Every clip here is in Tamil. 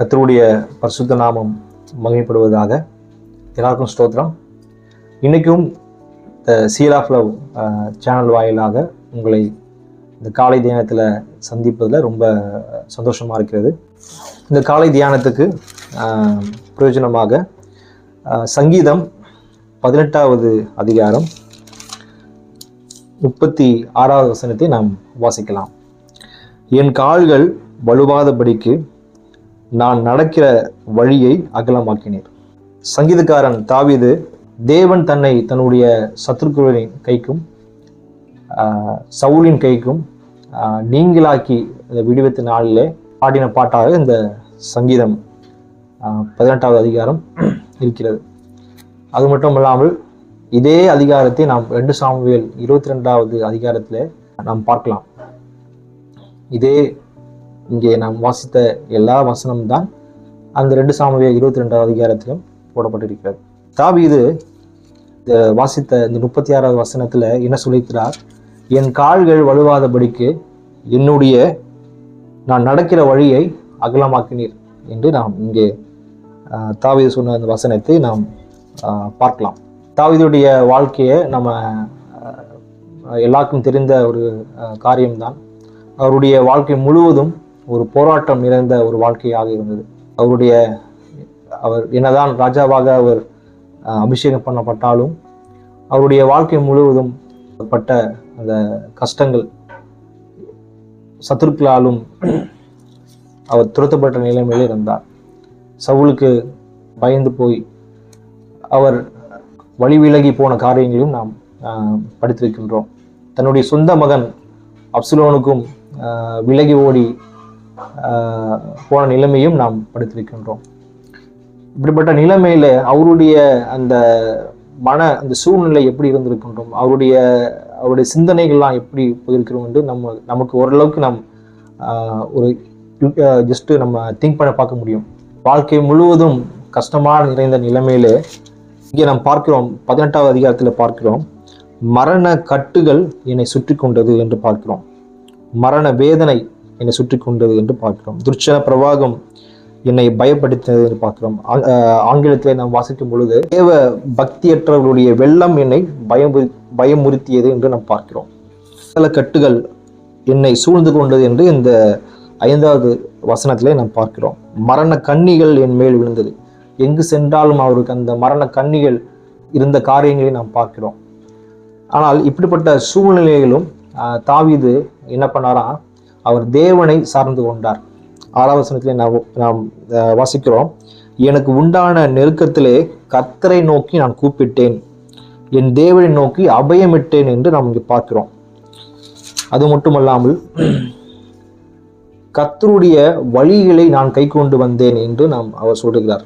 கத்தருடைய பரிசுத்த நாமம் மகிமைப்படுவதாக எல்லாருக்கும் ஸ்தோத்திரம். இன்றைக்கும் the seal of love channel வாயிலாக உங்களை இந்த காலை தியானத்தில் சந்திப்பதில் ரொம்ப சந்தோஷமாக இருக்கிறது. இந்த காலை தியானத்துக்கு பிரயோஜனமாக சங்கீதம் பதினெட்டாவது அதிகாரம் முப்பத்தி ஆறாவது வசனத்தை நாம் வாசிக்கலாம். என் கால்கள் வலுவாதபடிக்கு நான் நடக்கிற வழியை அகலமாக்கினீர். சங்கீதக்காரன் தாவிது தேவன் தன்னை தன்னுடைய சத்துருக்களின் கைக்கும் சவுலின் கைக்கும் நீங்களாக்கி விடுவித்த நாளிலே பாடின பாட்டாக இந்த சங்கீதம் பதினெட்டாவது அதிகாரம் இருக்கிறது. அது மட்டும் இல்லாமல் இதே அதிகாரத்தை நாம் ரெண்டு சாமுவேல் இருபத்தி ரெண்டாவது அதிகாரத்தில் நாம் பார்க்கலாம். இதே இங்கே நாம் வாசித்த எல்லா வசனமும் தான் அந்த ரெண்டு சாமுவேல் இருபத்தி ரெண்டாவது அதிகாரத்திலும் போடப்பட்டிருக்கிறது. தாவீது இந்த வாசித்த இந்த முப்பத்தி ஆறாவது வசனத்தில் என்ன சொல்லியிருக்கிறார்? என் கால்கள் வலுவாதபடிக்கு என்னுடைய நான் நடக்கிற வழியை அகலமாக்கினீர் என்று நாம் இங்கே தாவீது சொன்ன அந்த வசனத்தை நாம் பார்க்கலாம். தாவீதுடைய வாழ்க்கையை நம்ம எல்லாருக்கும் தெரிந்த ஒரு காரியம்தான். அவருடைய வாழ்க்கை முழுவதும் ஒரு போராட்டம் நிறைந்த ஒரு வாழ்க்கையாக இருந்தது. அவருடைய அவர் என்னதான் ராஜாவாக அவர் அபிஷேகம் பண்ணப்பட்டாலும் அவருடைய வாழ்க்கை முழுவதும் பட்ட அந்த கஷ்டங்கள் சத்துருக்களாலும் அவர் துரத்தப்பட்ட நிலைமையிலே இருந்தார். சவுலுக்கு பயந்து போய் அவர் வழி விலகி போன காரியங்களையும் நாம் படித்திருக்கின்றோம். தன்னுடைய சொந்த மகன் அப்சுலோனுக்கும் விலகி ஓடி போன நிலைமையும் நாம் படித்திருக்கின்றோம். இப்படிப்பட்ட நிலைமையில அவருடைய அந்த மன அந்த சூழ்நிலை எப்படி இருந்திருக்கின்றோம்? அவருடைய அவருடைய சிந்தனைகள்லாம் எப்படி போயிருக்கிறோம் என்று நம்ம நமக்கு ஓரளவுக்கு நாம் ஆஹ், ஒரு ஜஸ்ட் நம்ம திங்க் பண்ண பார்க்க முடியும். வாழ்க்கை முழுவதும் கஷ்டமாக நிறைந்த நிலைமையிலே இங்கே நாம் பார்க்கிறோம் பதினெட்டாவது அதிகாரத்தில் பார்க்கிறோம் மரண கட்டுகள் என்னை சுற்றி கொண்டது என்று பார்க்கிறோம். மரண வேதனை என்னை சுற்றி கொண்டது என்று பார்க்கிறோம். துர்ச்சன பிரவாகம் என்னை பயப்படுத்தினது என்று பார்க்கிறோம். ஆங்கிலத்தில் நாம் வாசிக்கும் பொழுது தேவ பக்தியற்றவர்களுடைய வெள்ளம் என்னை பயமுறு பயமுறுத்தியது என்று நாம் பார்க்கிறோம். சில கட்டுகள் என்னை சூழ்ந்து கொண்டது என்று இந்த ஐந்தாவது வசனத்திலே நாம் பார்க்கிறோம். மரண கன்னிகள் என் மேல் விழுந்தது. எங்கு சென்றாலும் அவருக்கு அந்த மரண கன்னிகள் இருந்த காரியங்களை நாம் பார்க்கிறோம். ஆனால் இப்படிப்பட்ட சூழ்நிலையிலும் தாவிது என்ன பண்ணாராம் அவர் தேவனை சார்ந்து கொண்டார். ஆறாவது வசனத்திலே நாம் நாம் வாசிக்கிறோம். எனக்கு உண்டான நெருக்கத்திலே கர்த்தரை நோக்கி நான் கூப்பிட்டேன். என் தேவனை நோக்கி அபயமிட்டேன் என்று நாம் இங்கே பார்க்கிறோம். அது மட்டுமல்லாமல் கத்தருடைய வழிகளை நான் கை கொண்டு வந்தேன் என்று நாம் அவர் சொல்லுகிறார்.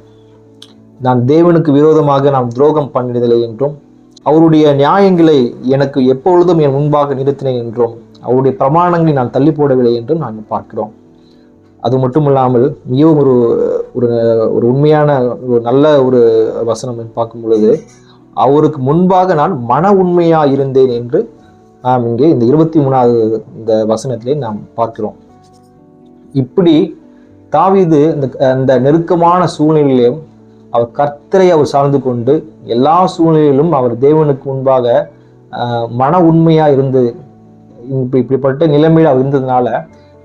நான் தேவனுக்கு விரோதமாக நாம் துரோகம் பண்ணினதில்லை என்றும் அவருடைய நியாயங்களை எனக்கு எப்பொழுதும் என் முன்பாக நிறுத்தினேன் என்றும் அவருடைய பிரமாணங்களை நான் தள்ளி போடவில்லை என்றும் நாங்கள் பார்க்கிறோம். அது மட்டும் இல்லாமல் மிகவும் ஒரு ஒரு ஒரு உண்மையான ஒரு நல்ல ஒரு வசனம் பார்க்கும் பொழுது அவருக்கு முன்பாக நான் மன உண்மையாக இருந்தேன் என்று நாம் இங்கே இந்த இருபத்தி மூணாவது இந்த வசனத்திலே நாம் பார்க்கிறோம். இப்படி தாவிது இந்த அந்த நெருக்கமான சூழ்நிலையிலும் அவர் கர்த்தரை அவர் சார்ந்து கொண்டு எல்லா சூழ்நிலையிலும் அவர் தேவனுக்கு முன்பாக மன உண்மையாக இருந்து இப்படி இப்படிப்பட்ட நிலைமையில் அவர் இருந்ததுனால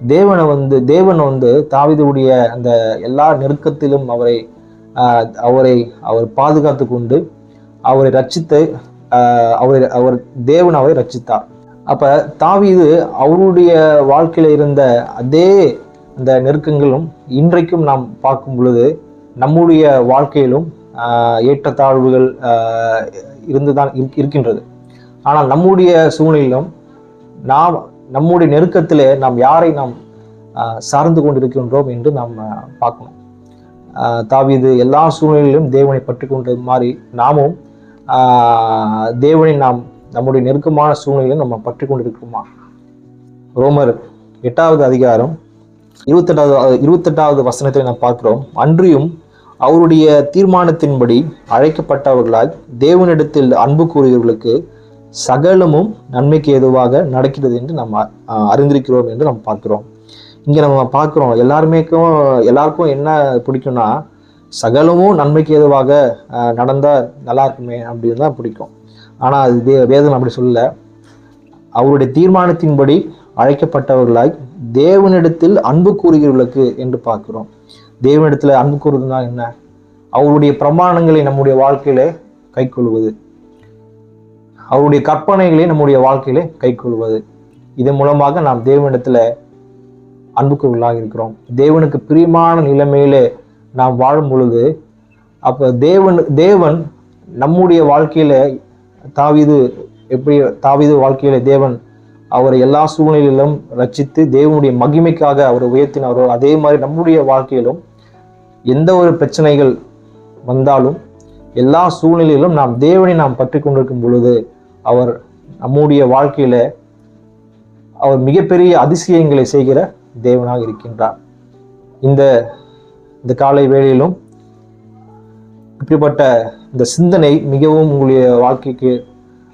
தேவனை வந்து தேவன் வந்து தாவிதவுடைய அந்த எல்லா நெருக்கத்திலும் அவரை அவரை அவர் பாதுகாத்து கொண்டு அவரை ரச்சித்து அவரை அவர் தேவன் அவரை ரச்சித்தார் அப்போ தாவிது அவருடைய வாழ்க்கையில் இருந்த அதே அந்த நெருக்கங்களும் இன்றைக்கும் நாம் பார்க்கும் பொழுது நம்முடைய வாழ்க்கையிலும் ஏற்றத்தாழ்வுகள் இருந்து இருந்துதான் இருக்கின்றது. ஆனால் நம்முடைய சூழ்நிலையிலும் நாம் நம்முடைய நெருக்கத்திலே நாம் யாரை நாம் சார்ந்து கொண்டிருக்கின்றோம் என்று நாம் பார்க்கணும். தாவிது எல்லா சூழ்நிலையிலும் தேவனை பற்றி கொண்டது மாதிரி நாமும் தேவனை நாம் நம்முடைய நெருக்கமான சூழ்நிலையிலும் நம்ம பற்றி கொண்டிருக்கிறோமா ரோமர் எட்டாவது அதிகாரம் இருபத்தெட்டாவது இருபத்தெட்டாவது வசனத்தை நாம் பார்க்கிறோம். அன்றியும் அவருடைய தீர்மானத்தின்படி அழைக்கப்பட்டவர்களாய் தேவனிடத்தில் அன்பு கூறியவர்களுக்கு சகலமும் நன்மைக்கு ஏதுவாக நடக்கிறது என்று நாம் அ- அறிந்திருக்கிறோம் என்று நாம் பார்க்கிறோம். இங்கே நம்ம பார்க்குறோம் எல்லாருமேக்கும் எல்லாருக்கும் என்ன பிடிக்கும்னா சகலமும் நன்மைக்கு ஏதுவாக நடந்தால் நல்லா இருக்குமே அப்படின்னு தான் பிடிக்கும். ஆனால் அது வே வேதம் அப்படி சொல்லல. அவருடைய தீர்மானத்தின்படி அழைக்கப்பட்டவர்களாய் தேவனிடத்தில் அன்பு கூறுகிறவர்களுக்கு என்று பார்க்கிறோம். தேவனிடத்தில் அன்பு கூறுவதுனா என்ன? அவருடைய பிரமாணங்களை நம்முடைய வாழ்க்கையில கைக்கொள்வது. அவருடைய கற்பனைகளை நம்முடைய வாழ்க்கையில கைக்கொள்வது. இதன் மூலமாக நாம் தேவனிடத்துல அன்புக்குள்ளாக இருக்கிறோம். தேவனுக்கு பிரியமான நிலைமையிலே நாம் வாழும் பொழுது அப்போ தேவன் தேவன் நம்முடைய வாழ்க்கையில தாவிது எப்படி தாவிது வாழ்க்கையில தேவன் அவரை எல்லா சூழ்நிலையிலும் ரச்சித்து தேவனுடைய மகிமைக்காக அவரை உயர்த்தினாரோ அதே மாதிரி நம்முடைய வாழ்க்கையிலும் எந்த ஒரு பிரச்சனைகள் வந்தாலும் எல்லா சூழ்நிலையிலும் நாம் தேவனை நாம் பற்றி கொண்டிருக்கும் பொழுது அவர் நம்முடைய வாழ்க்கையில அவர் மிகப்பெரிய அதிசயங்களை செய்கிற தேவனாக இருக்கின்றார். இந்த இந்த காலை வேளையிலும் இப்படிப்பட்ட இந்த சிந்தனை மிகவும் உங்களுடைய வாழ்க்கைக்கு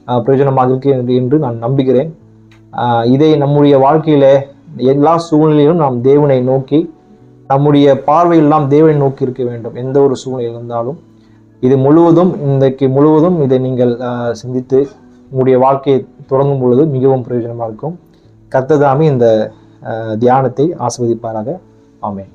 பிரயோஜனமாக இருக்கிறது என்று நான் நம்புகிறேன். இதை நம்முடைய வாழ்க்கையில எல்லா சூழ்நிலையிலும் நாம் தேவனை நோக்கி நம்முடைய பார்வையெல்லாம் தேவனை நோக்கி இருக்க வேண்டும். எந்த ஒரு சூழ்நிலை இருந்தாலும் இது முழுவதும் இன்றைக்கு முழுவதும் இதை நீங்கள் சிந்தித்து உங்களுடைய வாழ்க்கையை தொடங்கும் பொழுது மிகவும் பிரயோஜனமாக இருக்கும். கத்ததாமே இந்த தியானத்தை ஆஸ்வதிப்பாராக ஆமேன்.